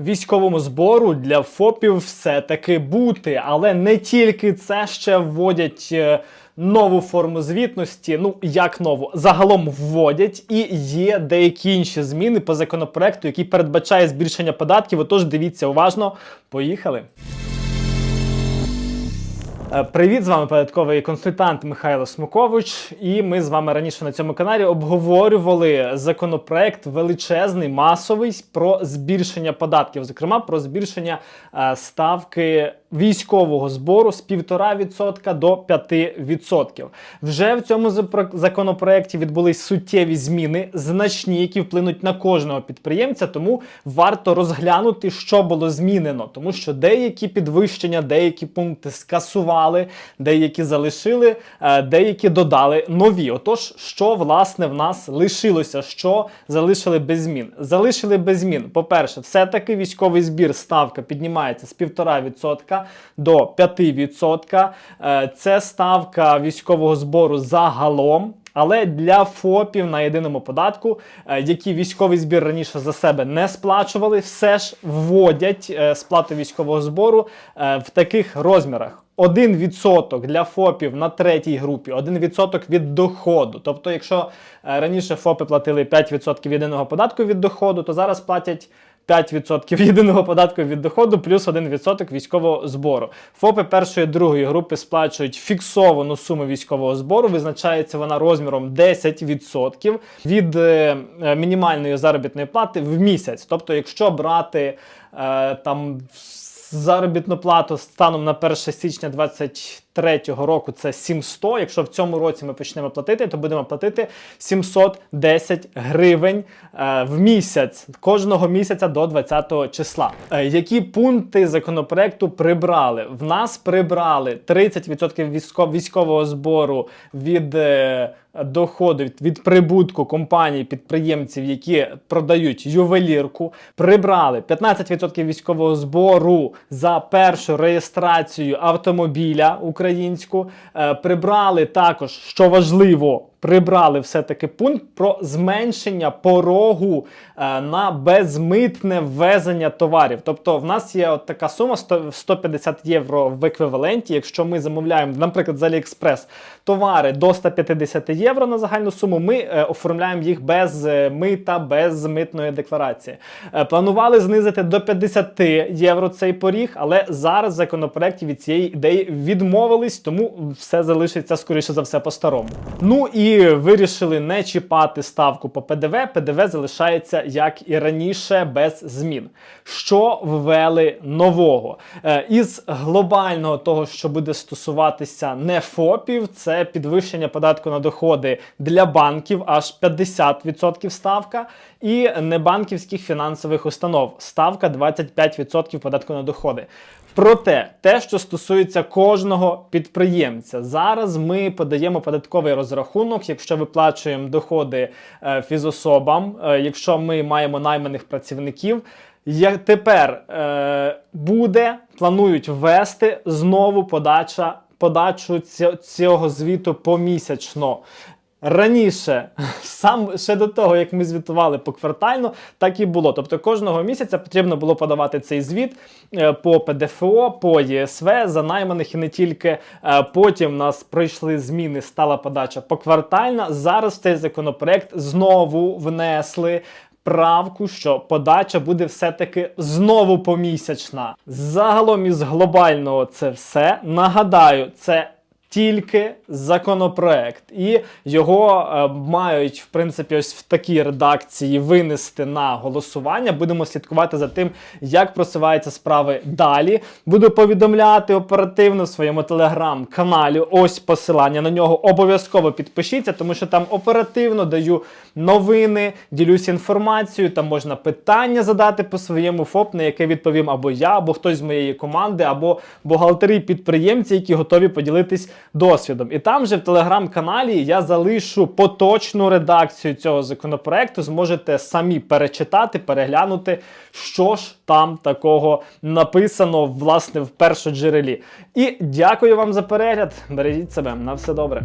військовому збору для ФОПів все-таки бути, але не тільки це ще вводять. е, Нову форму звітності, ну як нову, загалом вводять, і є деякі інші зміни по законопроекту, який передбачає збільшення податків. Отож, дивіться уважно. Поїхали. Е, Привіт, з вами податковий консультант Михайло Смукович. І ми з вами раніше на цьому каналі обговорювали законопроект величезний, масовий про збільшення податків, зокрема про збільшення е, ставки військового збору з 1,5% до 5%. Вже в цьому законопроекті відбулись суттєві зміни, значні, які вплинуть на кожного підприємця. Тому варто розглянути, що було змінено, тому що деякі підвищення, деякі пункти скасували, деякі залишили, е, деякі додали нові. Отож, що власне в нас лишилося, що залишили без змін? Залишили без змін. По-перше, все-таки військовий збір ставка піднімається з 1,5% до 5%. Е, Це ставка військового збору загалом. Але для ФОПів на єдиному податку, е, які військовий збір раніше за себе не сплачували, все ж вводять е, сплату військового збору в таких розмірах. 1% для ФОПів на третій групі, 1% від доходу. Тобто, якщо раніше ФОПи платили 5% єдиного податку від доходу, то зараз платять 5% єдиного податку від доходу плюс 1% військового збору. ФОПи першої і другої групи сплачують фіксовану суму військового збору. Визначається вона розміром 10% від е, е, мінімальної заробітної плати в місяць. Тобто, якщо брати е, там заробітну плату станом на 1 січня 2023 року це 700. Якщо в цьому році ми почнемо платити, то будемо платити 710 гривень е, в місяць кожного місяця до 20 числа. Е, які пункти законопроекту прибрали? В нас прибрали 30% військо- військового збору від доходу від, від прибутку компаній підприємців, які продають ювелірку. Прибрали 15% військового збору за першу реєстрацію автомобіля українську. Е, прибрали також, що важливо. Прибрали все-таки пункт про зменшення порогу е, на безмитне ввезення товарів. Тобто, в нас є от така сума 100 150 євро в еквіваленті. Якщо ми замовляємо, наприклад, з AliExpress товари до 150 євро на загальну суму, ми е, оформляємо їх без е, мита, без митної декларації. Планували знизити до 50 євро цей поріг, але зараз в законопроекті від цієї ідеї відмовились, тому все залишиться скоріше за все по-старому. Ну і вирішили не чіпати ставку по ПДВ. ПДВ залишається як і раніше без змін. Що ввели нового? Е, із глобального того, що буде стосуватися не ФОПів, це підвищення податку на доходи для банків аж 50% ставка, і небанківських фінансових установ ставка 25% податку на доходи. Проте, те, що стосується кожного підприємця, зараз ми подаємо податковий розрахунок, якщо виплачуємо доходи е, фізособам, е, якщо ми маємо найманих працівників. Я тепер е, буде, планують ввести знову подача, подачу цього звіту помісячно. Раніше, сам ще до того, як ми звітували поквартально, так і було. Тобто кожного місяця потрібно було подавати цей звіт е, по ПДФО, по ЄСВ за найманих і не тільки. Е, Потім в нас пройшли зміни, стала подача поквартальна. Зараз цей законопроект знову внесли. Правку, що подача буде все-таки знову помісячна. Загалом із глобального це все. Нагадаю, це тільки законопроект, і його е, мають в принципі ось в такій редакції винести на голосування. Будемо слідкувати за тим, як просуваються справи далі. Буду повідомляти оперативно в своєму телеграм-каналі. Ось посилання на нього. Обов'язково підпишіться, тому що там оперативно даю новини, ділюся інформацією. Там можна питання задати по своєму ФОП, на яке відповім або я, або хтось з моєї команди, або бухгалтери, підприємці, які готові поділитись досвідом. І там же в телеграм-каналі я залишу поточну редакцію цього законопроекту. Зможете самі перечитати, переглянути, що ж там такого написано власне в першоджерелі. І дякую вам за перегляд. Бережіть себе на все добре.